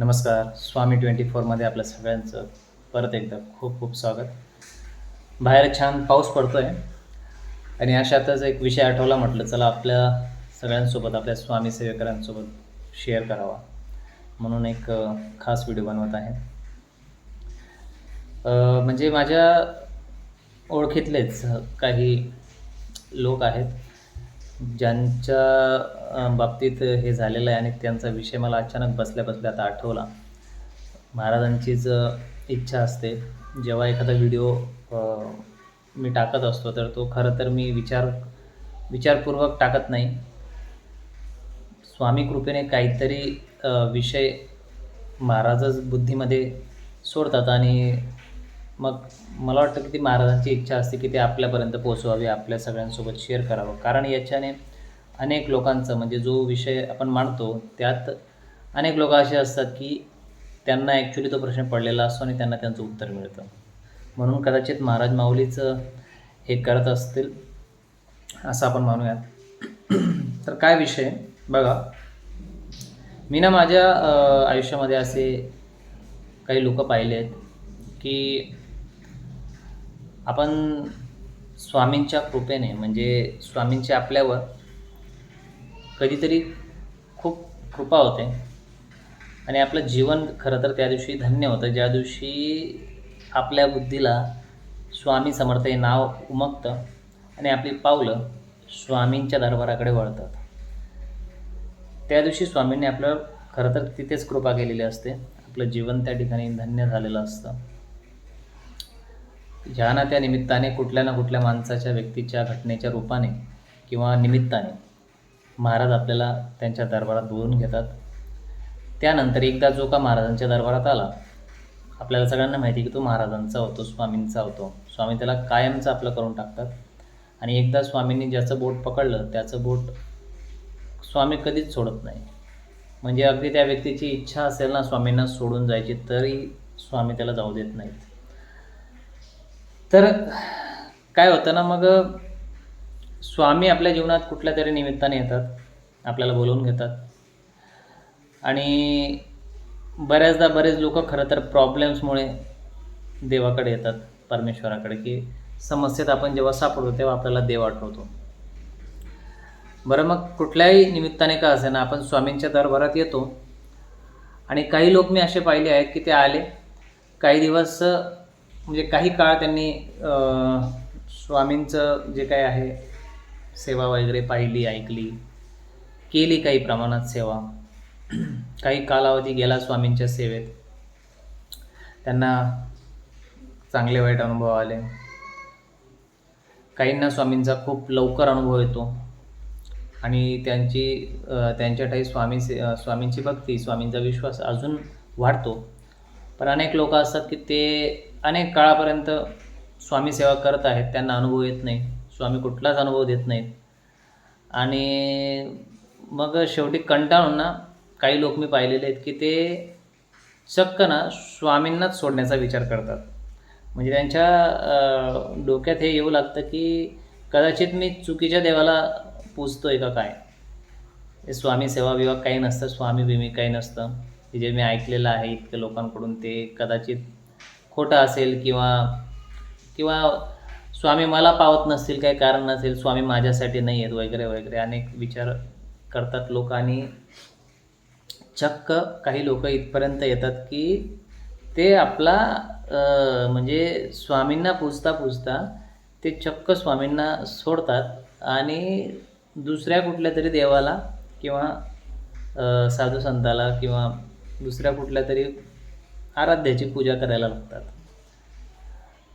नमस्कार. स्वामी ट्वेंटी फोरमध्ये आपल्या सगळ्यांचं परत एकदा खूप खूप स्वागत. बाहेर छान पाऊस पडतो आहे आणि अशातच एक विषय आठवला म्हटलं चला आपल्या सगळ्यांसोबत आपल्या स्वामी सेवेकरांसोबत शेअर करावा. म्हणून एक खास व्हिडिओ बनवत आहे. म्हणजे माझ्या ओळखीतलेच काही लोक आहेत ज्यांच्या बाबतीत हे झालेलं आहे आणि त्यांचा विषय मला अचानक बसल्या बसल्या आता आठवला. महाराजांचीच इच्छा असते. जेव्हा एखादा व्हिडिओ मी टाकत असतो तर तो खरं तर मी विचार विचारपूर्वक टाकत नाही. स्वामी कृपेने काहीतरी विषय महाराजच बुद्धीमध्ये सोडतात आणि मग मला वाटतं की ती महाराजांची इच्छा असते की ते आपल्यापर्यंत पोचवावी आपल्या सगळ्यांसोबत शेअर करावं. कारण याच्याने अनेक लोकांचं म्हणजे जो विषय आपण मांडतो त्यात अनेक लोक असे असतात की त्यांना ॲक्च्युली तो प्रश्न पडलेला असतो आणि त्यांना त्यांचं उत्तर मिळतं. म्हणून कदाचित महाराज माऊलीचं हे करत असतील असं आपण मानूयात. तर काय विषय? बघा. मी ना माझ्या आयुष्यामध्ये असे काही लोक पाहिले आहेत की आपण स्वामींच्या कृपेने म्हणजे स्वामींचे आपल्यावर कधीतरी खूप कृपा होते. आणि आपलं जीवन खरं तर त्या दिवशी धन्य होतं. ज्या दिवशी आपल्या बुद्धीला स्वामी समर्थ हे नाव उमगतं आणि आपली पावलं स्वामींच्या दरबाराकडे वळतात. त्या दिवशी स्वामींनी आपलं खरं तर तिथेच कृपा केलेली असते. आपलं जीवन त्या ठिकाणी धन्य झालेलं असतं. ह्या ना त्या निमित्ताने कुठल्या ना कुठल्या माणसाच्या व्यक्तीच्या घटनेच्या रूपाने किंवा निमित्ताने महाराज आपल्याला त्यांच्या दरबारात बोलून घेतात. त्यानंतर एकदा जो का महाराजांच्या दरबारात आला आपल्याला सगळ्यांना माहिती आहे की तो महाराजांचा होतो स्वामींचा होतो. स्वामी त्याला कायमचं आपलं करून टाकतात. आणि एकदा स्वामींनी ज्याचं बोट पकडलं त्याचं बोट स्वामी कधीच सोडत नाही. म्हणजे अगदी त्या व्यक्तीची इच्छा असेल ना स्वामींना सोडून जायची तरी स्वामी त्याला जाऊ देत नाहीत. तर काय होतं ना मग स्वामी आपल्या जीवनात कुठल्या तरी निमित्ताने येतात आपल्याला बोलवून घेतात. आणि बऱ्याचदा बरेच लोक खरं तर प्रॉब्लेम्समुळे देवाकडे येतात परमेश्वराकडे की समस्येत आपण जेव्हा सापडतो तेव्हा आपल्याला देव आठवतो. बरं मग कुठल्याही निमित्ताने का असे ना आपण स्वामींच्या दरबारात येतो. आणि काही लोक मी असे पाहिले आहेत की ते आले. काही दिवस म्हणजे काही काळ त्यांनी स्वामींचं जे काय आहे सेवा वगैरे पाहिली ऐकली केली काही प्रमाणात सेवा. काही कालावधी गेला स्वामींच्या सेवेत. त्यांना चांगले वाईट अनुभव आले. काहींना स्वामींचा खूप लवकर अनुभव येतो. आणि त्यांची त्यांच्या ठाई स्वामी से स्वामींची भक्ती स्वामींचा विश्वास अजून वाढतो. पण अनेक लोक असतात की ते अनेक काळापर्यंत स्वामी सेवा करत आहेत त्यांना अनुभव येत नाही. स्वामी कुठलाच अनुभव देत नाहीत. आणि मग शेवटी कंटाळून ना काही लोक मी पाहिलेले आहेत की ते चक्क ना स्वामींनाच सोडण्याचा विचार करतात. म्हणजे त्यांच्या डोक्यात हे येऊ लागतं की कदाचित मी चुकीच्या देवाला पूजतोय का काय? हे स्वामी सेवा विभाग काही नसतं स्वामी बिमी काही नसतं. हे जे मी ऐकलेलं आहे इतक्या लोकांकडून ते कदाचित खोटं असेल किंवा किंवा स्वामी मला पावत नसतील काही कारण नसेल स्वामी माझ्यासाठी नाही आहेत वगैरे वगैरे. अनेक विचार करतात लोक आणि चक्क काही लोक इथपर्यंत येतात की ते आपला म्हणजे स्वामींना पूजता पूजता ते चक्क स्वामींना सोडतात आणि दुसऱ्या कुठल्या तरी देवाला किंवा साधू संताला किंवा दुसऱ्या कुठल्या तरी आराध्याची पूजा करायला लागतात.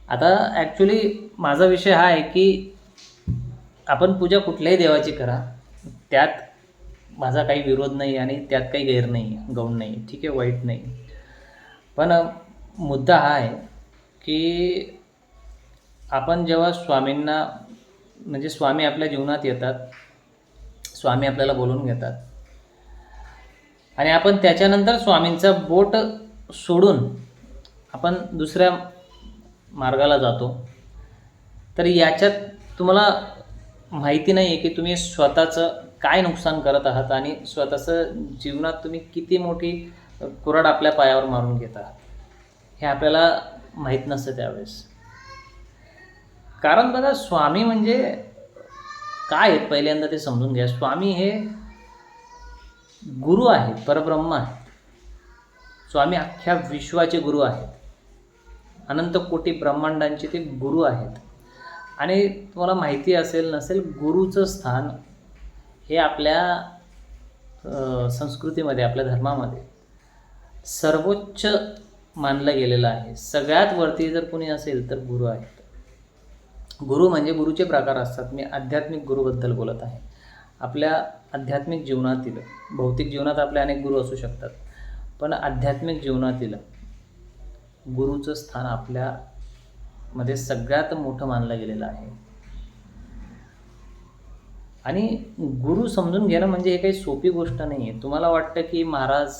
आता ॲक्च्युली माझा विषय हा आहे की आपण पूजा कुठल्याही देवाची करा त्यात माझा काही विरोध नाही आणि त्यात काही गैर नाही गौण नाही ठीक आहे वाईट नाही. पण मुद्दा हा आहे की आपण जेव्हा स्वामींना म्हणजे स्वामी आपल्या जीवनात येतात स्वामी आपल्याला बोलून घेतात आणि आपण त्याच्यानंतर स्वामींचा बोट सोडून आपण दुसऱ्या मार्गाला जातो. तर याच्यात तुम्हाला माहिती नाही आहे की तुम्ही स्वतःचं काय नुकसान करत आहात आणि स्वतःचं जीवनात तुम्ही किती मोठी कुऱ्हाड आपल्या पायावर मारून घेतात हे आपल्याला माहीत नसतं त्यावेळेस. कारण बघा स्वामी म्हणजे काय आहेत? पहिल्यांदा ते समजून घ्या. स्वामी हे गुरु आहेत परब्रह्म आहेत. स्वामी अख्ख्या विश्वाचे गुरु आहेत. अनंत कोटी ब्रह्मांडांचे ते गुरु आहेत. आणि तुम्हाला माहिती असेल नसेल गुरुचं स्थान हे आपल्या संस्कृतीमध्ये आपल्या धर्मामध्ये सर्वोच्च मानलं गेलेलं आहे. सगळ्यात वरती जर कोणी असेल तर गुरु आहेत. गुरु म्हणजे गुरुचे प्रकार असतात. मी आध्यात्मिक गुरुबद्दल बोलत आहे. आपल्या आध्यात्मिक जीवनातील भौतिक जीवनात आपले अनेक गुरु असू शकतात. पण आध्यात्मिक जीवनातील गुरुचं स्थान आपल्यामध्ये सगळ्यात मोठं मानलं गेलेलं आहे. आणि गुरु समजून घेणं म्हणजे हे काही सोपी गोष्ट नाही आहे तुम्हाला वाटतं की महाराज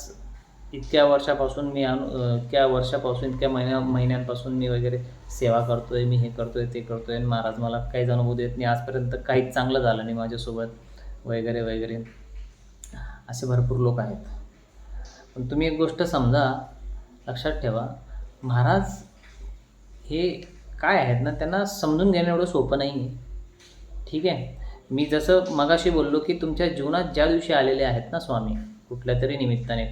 इतक्या वर्षापासून मी अनु इतक्या वर्षापासून इतक्या महिन्या महिन्यांपासून मी वगैरे सेवा करतोय मी हे करतोय ते करतोय आणि महाराज मला काहीच अनुभव देत नाही. आजपर्यंत काहीच चांगलं झालं नाही माझ्यासोबत वगैरे वगैरे. असे भरपूर लोक आहेत. पण तुम्ही एक गोष्ट समजा लक्षात ठेवा. महाराज हे काय आहेत ना त्यांना समजून घेणं एवढं सोपं नाही आहे ठीक आहे? मी जसं मगाशी बोललो की तुमच्या जीवनात ज्या दिवशी आलेले आहेत ना स्वामी कुठल्या तरी निमित्ताने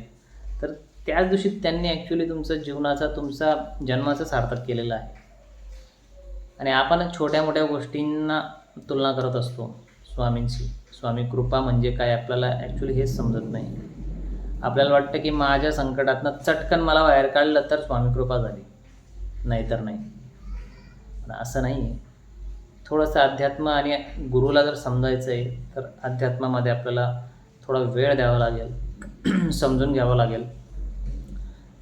तर त्याच दिवशी त्यांनी ॲक्च्युली तुमचं जीवनाचा तुमचा जन्माचं सार्थक केलेलं आहे. आणि आपण छोट्या मोठ्या गोष्टींना तुलना करत असतो स्वामींशी. स्वामी कृपा म्हणजे काय आपल्याला ॲक्च्युली हेच समजत नाही. आपल्याला वाटतं की माझ्या संकटातनं चटकन मला बाहेर काढलं तर स्वामी कृपा झाली. नाहीतर नाही. पण असं नाही आहे थोडंसं अध्यात्म आणि गुरुला जर समजायचं आहे तर अध्यात्मामध्ये आपल्याला थोडा वेळ द्यावा लागेल. समजून घ्यावं लागेल.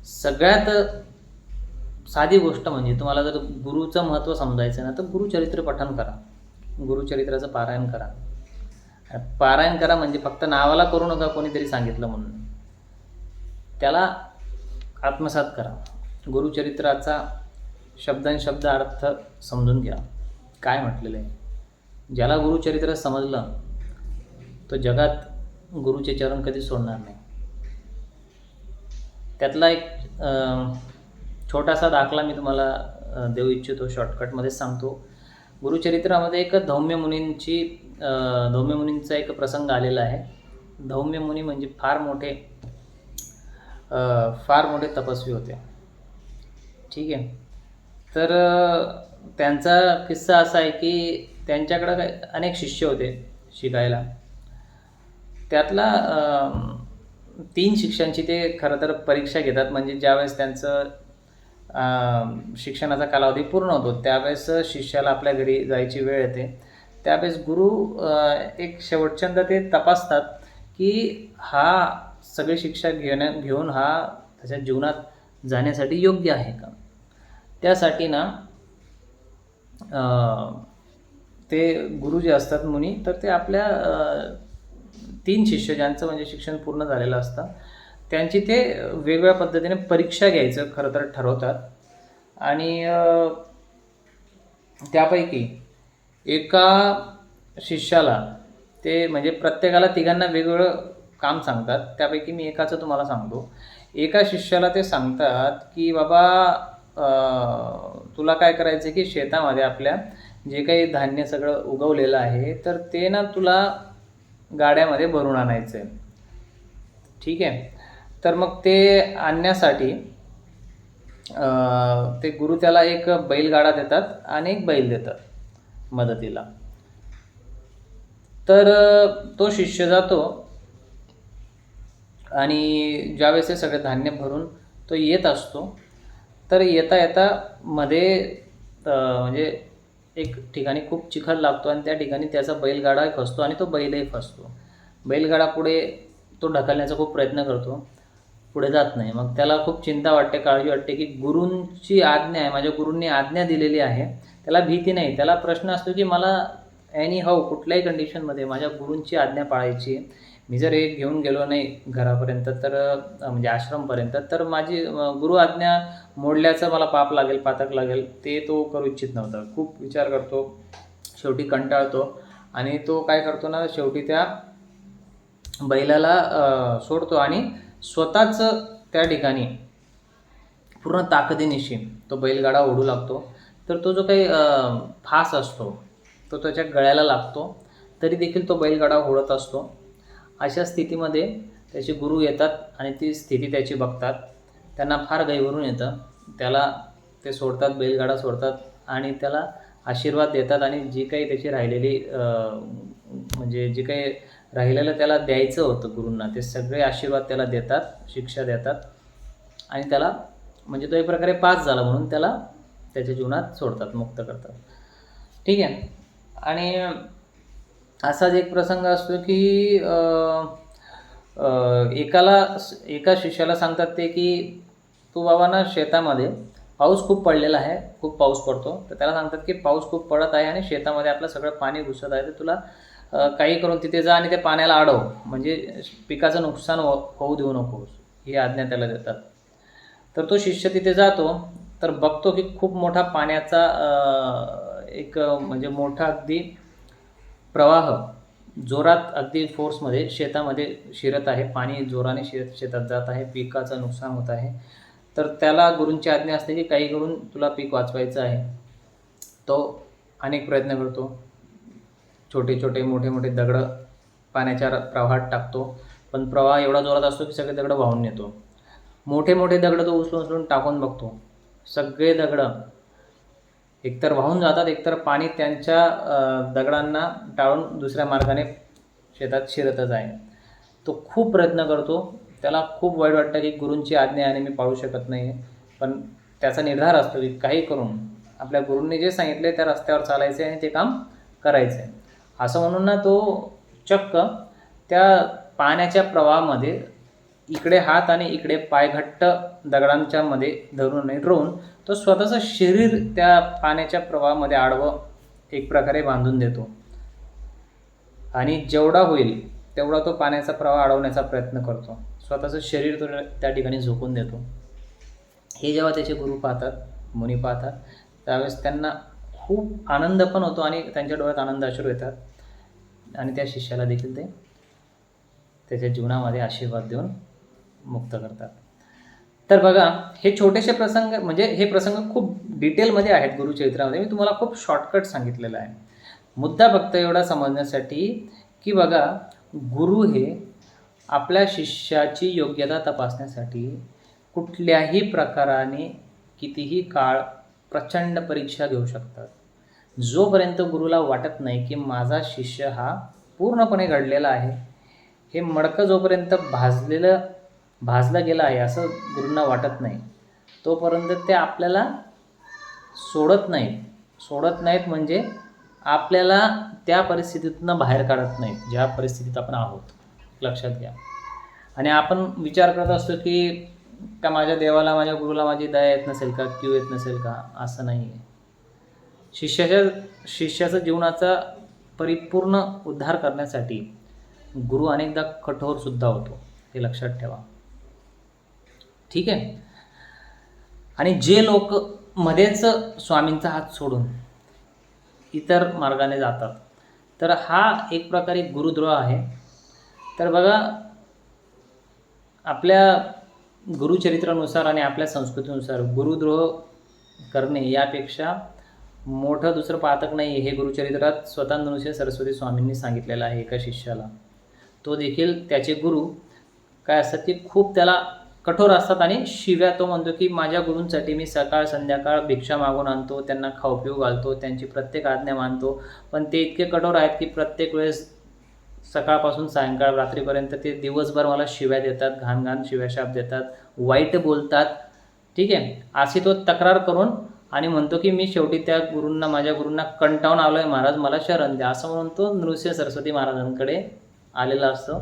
सगळ्यात साधी गोष्ट म्हणजे तुम्हाला जर गुरुचं महत्त्व समजायचं आहे ना तर गुरुचरित्र पठण करा. गुरुचरित्राचं पारायण करा. पारायण करा म्हणजे फक्त नावाला करू नका कोणीतरी सांगितलं म्हणून. त्याला आत्मसात करा. गुरुचरित्राचा शब्दांशब्द अर्थ समजून घ्या. काय म्हटलेलं आहे? ज्याला गुरुचरित्र समजलं तो जगात गुरुचे चरण कधी सोडणार नाही. त्यातला एक छोटासा दाखला मी तुम्हाला देऊ इच्छितो. शॉर्टकटमध्ये सांगतो. गुरुचरित्रामध्ये एक धौम्य मुनींची धौम्य मुनींचा एक प्रसंग आलेला आहे. धौम्य मुनी म्हणजे फार मोठे फार मोठे तपस्वी होते. ठीक आहे? तर त्यांचा किस्सा असा आहे की त्यांच्याकडं काही अनेक शिष्य होते शिकायला. त्यातला तीन शिक्षांची ते खरं तर परीक्षा घेतात. म्हणजे ज्यावेळेस त्यांचं शिक्षणाचा कालावधी पूर्ण होतो त्यावेळेस शिष्याला आपल्या घरी जायची वेळ येते. त्यावेळेस गुरु एक शेवटच्यांदा ते तपासतात की हा सगळी शिक्षा घेण्या घेऊन हा त्याच्या जीवनात जाण्यासाठी योग्य आहे का? त्यासाठी ना ते गुरु जे असतात मुनी तर ते आपल्या तीन शिष्य ज्यांचं म्हणजे शिक्षण पूर्ण झालेलं असतं त्यांची ते वेगवेगळ्या पद्धतीने परीक्षा घ्यायचं खरं तर ठरवतात. आणि त्यापैकी एका शिष्याला ते म्हणजे प्रत्येकाला तिघांना वेगवेगळं काम सांगतात. त्यापैकी मी एकाचं तुम्हाला सांगतो. एका शिष्याला ते सांगतात की बाबा तुला काय करायचं की शेतामध्ये आपल्या जे काही धान्य सगळं उगवलेलं आहे तर ते ना तुला गाड्यामध्ये भरून आणायचं आहे ठीक आहे? तर मग ते आणण्यासाठी ते गुरु त्याला एक बैलगाडा देतात आणि एक बैल देतात मदतीला. तर तो शिष्य जातो. आणि ज्यावेळेस ते सगळे धान्य भरून तो येत असतो तर येता येता मध्ये म्हणजे एक ठिकाणी खूप चिखल लागतो आणि त्या ठिकाणी त्याचा बैलगाडा फसतो आणि तो बैलही फसतो. बैलगाडा पुढे तो ढकलण्याचा खूप प्रयत्न करतो पुढे जात नाही. मग त्याला खूप चिंता वाटते काळजी वाटते की गुरूंची आज्ञा आहे माझ्या गुरूंनी आज्ञा दिलेली आहे त्याला भीती नाही. त्याला प्रश्न असतो की मला एनी हाऊ कुठल्याही कंडिशनमध्ये माझ्या गुरूंची आज्ञा पाळायची आहे. मी जर एक घेऊन गेलो नाही घरापर्यंत तर म्हणजे आश्रमपर्यंत तर माझी गुरु आज्ञा मोडल्याचं मला पाप लागेल पातक लागेल ते तो करू इच्छित नव्हता. खूप विचार करतो शेवटी कंटाळतो आणि तो काय करतो ना शेवटी त्या बैलाला सोडतो आणि स्वतःच त्या ठिकाणी पूर्ण ताकदीनिशी तो बैलगाडा ओढू लागतो. तर तो जो काही फास असतो तो त्याच्या गळ्याला लागतो तरी देखील तो बैलगाडा ओढत असतो. अशा स्थितीमध्ये त्याचे गुरु येतात आणि ती स्थिती त्याची बघतात. त्यांना फार गैवरून येतं. त्याला ते सोडतात बैलगाडा सोडतात आणि त्याला आशीर्वाद देतात आणि जी काही त्याची राहिलेली म्हणजे जे काही राहिलेलं त्याला द्यायचं होतं गुरूंना ते सगळे आशीर्वाद त्याला देतात शिक्षा देतात आणि त्याला म्हणजे तो एक प्रकारे पास झाला म्हणून त्याला त्याच्या जीवनात सोडतात मुक्त करतात. ठीक आहे. आणि असाच एक प्रसंग असतो की एकाला एका शिष्याला सांगतात ते की तू बाबा ना शेतामध्ये पाऊस खूप पडलेला आहे खूप पाऊस पडतो. तर त्याला सांगतात की पाऊस खूप पडत आहे आणि शेतामध्ये आपलं सगळं पाणी घुसत आहे तर तुला काही करून तिथे जा आणि ते पाण्याला अडव. म्हणजे पिकाचं नुकसान हो होऊ देऊ नकोस. ही आज्ञा त्याला देतात. तर तो शिष्य तिथे जातो तर बघतो की खूप मोठा पाण्याचा एक म्हणजे मोठा अगदी प्रवाह जोरात अगदी फोर्समध्ये शेतामध्ये शिरत आहे. पाणी जोराने शिरत शेतात जात आहे. पिकाचं नुकसान होत आहे. तर त्याला गुरूंची आज्ञा असते की काही करून तुला पीक वाचवायचं आहे. तो अनेक प्रयत्न करतो. छोटे छोटे मोठे मोठे दगडं पाण्याच्या र- प्रवाहात टाकतो. पण प्रवाह एवढा जोरात असतो की सगळे दगडं वाहून नेतो. मोठे मोठे दगडं तो उचलून उचलून टाकून बघतो. सगळे दगडं एकतर वाहून जातात एकतर पाणी त्यांच्या दगडांना टाळून दुसऱ्या मार्गाने शेतात शिरतच आहे तो खूप प्रयत्न करतो. त्याला खूप वाईट वाटतं की गुरूंची आज्ञा आणि मी पाळू शकत नाही. पण त्याचा निर्धार असतो की काही करून आपल्या गुरूंनी जे सांगितले त्या रस्त्यावर चालायचे आणि ते काम करायचे. असं म्हणून ना तो चक्क त्या पाण्याच्या प्रवाहामध्ये इकडे हात आणि इकडे पाय घट्ट दगडांच्या मध्ये धरून रोवून तो स्वतःचं शरीर त्या पाण्याच्या प्रवाहामध्ये आडवं एक प्रकारे बांधून देतो. आणि जेवढा होईल तेवढा तो पाण्याचा प्रवाह अडवण्याचा प्रयत्न करतो. स्वतःचं शरीर तो त्या ठिकाणी झोकून देतो. हे जेव्हा त्याचे गुरु पाहतात मुनी पाहतात त्यावेळेस त्यांना खूप आनंद पण होतो आणि त्यांच्या डोळ्यात आनंद अश्रू येतात. आणि त्या शिष्याला देखील ते त्याच्या जीवनामध्ये आशीर्वाद देऊन मुक्त करतात. तर बघा हे छोटेसे प्रसंग म्हणजे हे प्रसंग खूप डिटेलमध्ये आहेत गुरुचरित्रामध्ये मी तुम्हाला खूप शॉर्टकट सांगितलेलं आहे. मुद्दा फक्त एवढा समजण्यासाठी की बघा गुरु हे आपल्या शिष्याची योग्यता तपासण्यासाठी कुठल्याही प्रकाराने कितीही काळ प्रचंड परीक्षा घेऊ शकतात. जोपर्यंत गुरुला वाटत नाही की माझा शिष्य हा पूर्णपणे घडलेला आहे हे मडकं जोपर्यंत भाजलेलं भाजला गेला आहे असं गुरूंना वाटत नाही. तोपर्यंत ते आपल्याला सोडत नाहीत. सोडत नाहीत म्हणजे आपल्याला त्या परिस्थितीतनं बाहेर काढत नाहीत ज्या परिस्थितीत आपण आहोत. लक्षात घ्या. आणि आपण विचार करत असतो की का माझ्या देवाला माझ्या गुरुला माझी दया येत नसेल का क्यू येत नसेल का? असं नाही आहे. शिष्याच्या शिष्याचा जीवनाचा परिपूर्ण उद्धार करण्यासाठी गुरु अनेकदा कठोरसुद्धा होतो. हे लक्षात ठेवा. ठीक आहे? आणि जे लोक मध्येच स्वामींचा हात सोडून इतर मार्गाने जातात तर हा एक प्रकारे गुरुद्रोह आहे. तर बघा आपल्या गुरुचरित्रानुसार आणि आपल्या संस्कृतीनुसार गुरुद्रोह करणे यापेक्षा मोठं दुसरं पातक नाही हे गुरुचरित्रात स्वतः सरस्वती स्वामींनी सांगितलेलं आहे एका शिष्याला. तो देखील त्याचे गुरु. काय असतात की खूप त्याला कठोर असतात आणि शिव्या तो म्हणतो की माझ्या गुरूंसाठी मी सकाळ संध्याकाळ भिक्षा मागून आणतो त्यांना खाऊ पिऊ घालतो त्यांची प्रत्येक आज्ञा मानतो. पण ते इतके कठोर आहेत की प्रत्येक वेळेस सकाळपासून सायंकाळ रात्रीपर्यंत ते दिवसभर मला शिव्या देतात घाण घाण शिव्याशाप देतात वाईट बोलतात. ठीक आहे? अशी तो तक्रार करून आणि म्हणतो की मी शेवटी त्या गुरूंना माझ्या गुरूंना कंटाळून आलो आहे महाराज मला शरण द्या. असं म्हणून तो नृसिंह सरस्वती महाराजांकडे आलेला असतो.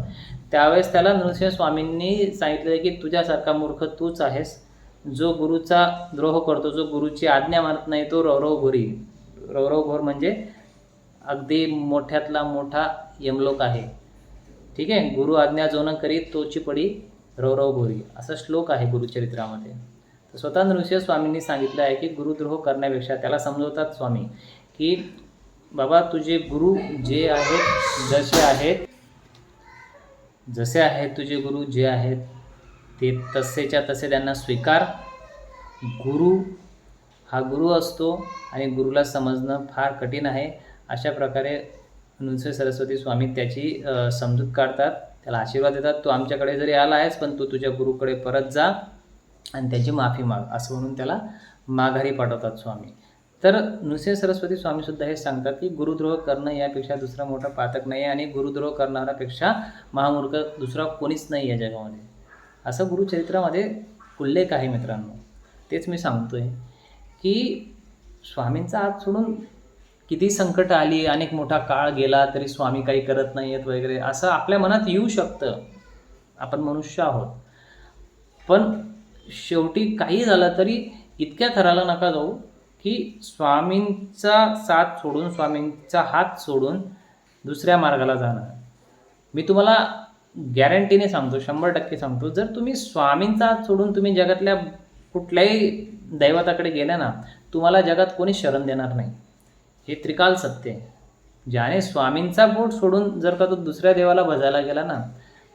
त्यावेळेस त्याला नृसिंह स्वामींनी सांगितलं की तुझ्यासारखा मूर्ख तूच आहेस. जो गुरुचा द्रोह करतो जो गुरुची आज्ञा मानत नाही तो रौरव घोरी रौरव घोर म्हणजे अगदी मोठ्यातला मोठा यमलोक आहे. ठीक आहे? गुरु आज्ञा जो न तोची पडी रौरव घोरी असा श्लोक आहे गुरुचरित्रामध्ये. तर स्वतः नृसिंह स्वामींनी सांगितलं आहे की गुरुद्रोह करण्यापेक्षा त्याला समजवतात स्वामी की बाबा तुझे गुरु जे आहेत जसे आहेत जसे आहेत तुझे गुरु जे आहेत ते तसेच्या तसे त्यांना स्वीकार. गुरु हा गुरु असतो आणि गुरुला समजणं फार कठीण आहे. अशा प्रकारे नुसरे सरस्वती स्वामी त्याची समजूत काढतात. त्याला आशीर्वाद देतात. तू आमच्याकडे जरी आला आहेस पण तू तुझ्या गुरुकडे परत जा आणि त्याची माफी माग असं म्हणून त्याला माघारी पाठवतात स्वामी. तर नुसे सरस्वती स्वामीसुद्धा हे सांगतात की गुरुद्रोह करणं यापेक्षा दुसरा मोठा पातक नाही आहे आणि गुरुद्रोह करणाऱ्यापेक्षा महामूर्ख दुसरा कोणीच नाही या जगामध्ये. असं गुरुचरित्रामध्ये उल्लेख आहे मित्रांनो. तेच मी सांगतोय की स्वामींचा आज सोडून किती संकट आली अनेक मोठा काळ गेला तरी स्वामी काही करत नाही आहेत वगैरे असं आपल्या मनात येऊ शकतं. आपण मनुष्य आहोत. पण शेवटी काही झालं तरी इतक्या थराला नका जाऊ. की स्वामींचा साथ सोडून स्वामींचा हात सोडून दुसऱ्या मार्गाला जाणं. मी तुम्हाला गॅरंटीने सांगतो शंभर टक्के सांगतो. जर तुम्ही स्वामींचा हात सोडून तुम्ही जगातल्या कुठल्याही दैवताकडे गेल्या ना तुम्हाला जगात कोणी शरण देणार नाही. हे त्रिकाल सत्य आहे. ज्याने स्वामींचा बोट सोडून जर का तो दुसऱ्या देवाला भजायला गेला ना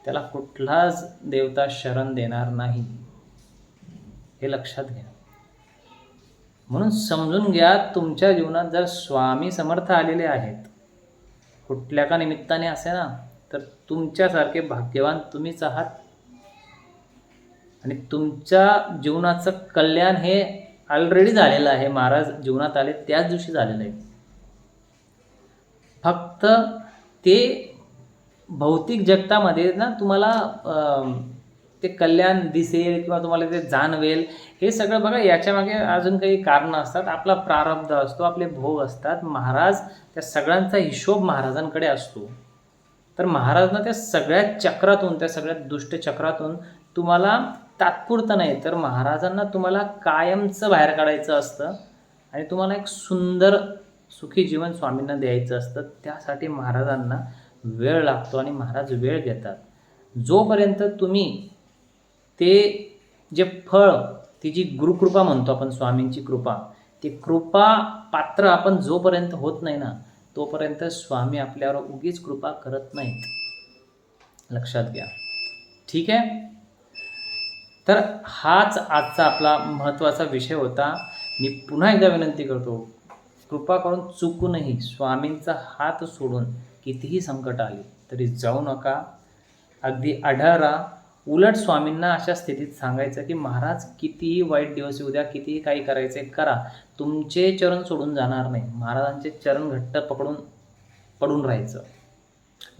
त्याला कुठलाच देवता शरण देणार नाही. हे लक्षात घ्या. म्हणून समजून घ्या तुमच्या जीवनात जर स्वामी समर्थ आलेले आहेत कुठल्या का निमित्ताने असे ना तर तुमच्यासारखे भाग्यवान तुम्हीच आहात. आणि तुमच्या जीवनाचं कल्याण हे ऑलरेडी झालेलं आहे. महाराज जीवनात आले त्याच दिवशी झालेलं आहे. फक्त ते भौतिक जगतामध्ये ना तुम्हाला ते कल्याण दिसेल किंवा तुम्हाला ते जाणवेल हे सगळं बघा याच्यामागे अजून काही कारणं असतात. आपला प्रारब्ध असतो आपले भोग असतात. महाराज त्या सगळ्यांचा हिशोब महाराजांकडे असतो. तर महाराजांना त्या सगळ्या चक्रातून त्या सगळ्या दुष्ट चक्रातून तुम्हाला तात्पुरतं नाही तर महाराजांना तुम्हाला कायमचं बाहेर काढायचं असतं आणि तुम्हाला एक सुंदर सुखी जीवन स्वामींना द्यायचं असतं. त्यासाठी महाराजांना वेळ लागतो आणि महाराज वेळ घेतात. जोपर्यंत तुम्ही ते जे फळ ती जी गुरुकृपा म्हणतो आपण स्वामींची कृपा ती कृपा पात्र आपण जोपर्यंत होत नाही ना तोपर्यंत स्वामी आपल्यावर उगीच कृपा करत नाहीत. लक्षात घ्या. ठीक आहे? तर हाच आजचा आपला महत्त्वाचा विषय होता. मी पुन्हा एकदा विनंती करतो कृपा करून चुकूनही स्वामींचा हात सोडून कितीही संकट आले तरी जाऊ नका. अगदी आढळरा उलट स्वामींना अशा स्थितीत सांगायचं की महाराज कितीही वाईट दिवस येऊ द्या कितीही काही करायचे करा. तुमचे चरण सोडून जाणार नाही. महाराजांचे चरण घट्ट पकडून पडून राहायचं.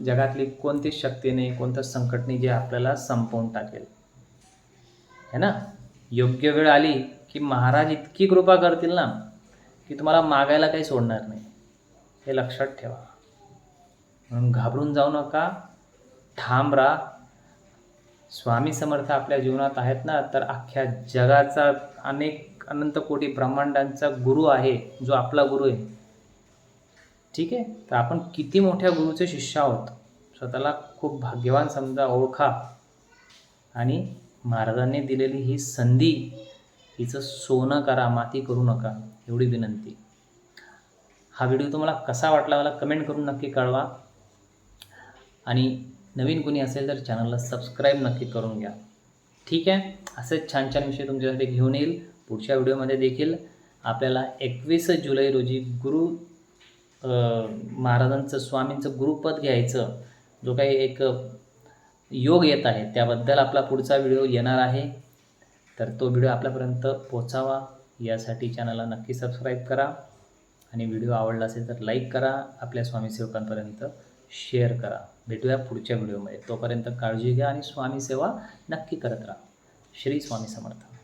जगातली कोणती शक्ती नाही कोणतं संकट नाही जे आपल्याला संपवून टाकेल. है ना? योग्य वेळ आली की महाराज इतकी कृपा करतील ना की तुम्हाला मागायला काही सोडणार नाही. हे लक्षात ठेवा. म्हणून घाबरून जाऊ नका ठाम राहा. स्वामी समर्थ आपल्या जीवनात आहेत ना तर अख्ख्या जगाचा अनेक अनंत कोटी ब्रह्मांडांचा गुरु आहे जो आपला गुरु आहे. ठीक आहे? तर आपण किती मोठ्या गुरुचे शिष्य आहोत? स्वतःला खूप भाग्यवान समजा ओळखा. आणि महाराजांनी दिलेली ही संधी हिचं सोनं करा माती करू नका एवढी विनंती. हा व्हिडिओ तुम्हाला कसा वाटला मला कमेंट करून नक्की कळवा. आणि नवीन कोणी असेल तर चॅनलला सबस्क्राईब नक्की करून घ्या. ठीक आहे? असेच छान छान विषय तुमच्यासाठी घेऊन येईल. पुढच्या व्हिडिओमध्ये देखील आपल्याला एकवीस जुलै रोजी गुरु महाराजांचं स्वामींचं गुरुपद घ्यायचं. जो काही एक योग येत आहे त्याबद्दल आपला पुढचा व्हिडिओ येणार आहे. तर तो व्हिडिओ आपल्यापर्यंत पोचावा यासाठी चॅनलला नक्की सबस्क्राईब करा. आणि व्हिडिओ आवडला असेल तर लाईक करा. आपल्या स्वामी सेवकांपर्यंत शेअर करा. भेटूया पुढच्या व्हिडिओमध्ये. तोपर्यंत काळजी घ्या आणि स्वामी सेवा नक्की करत राहा. श्री स्वामी समर्थ.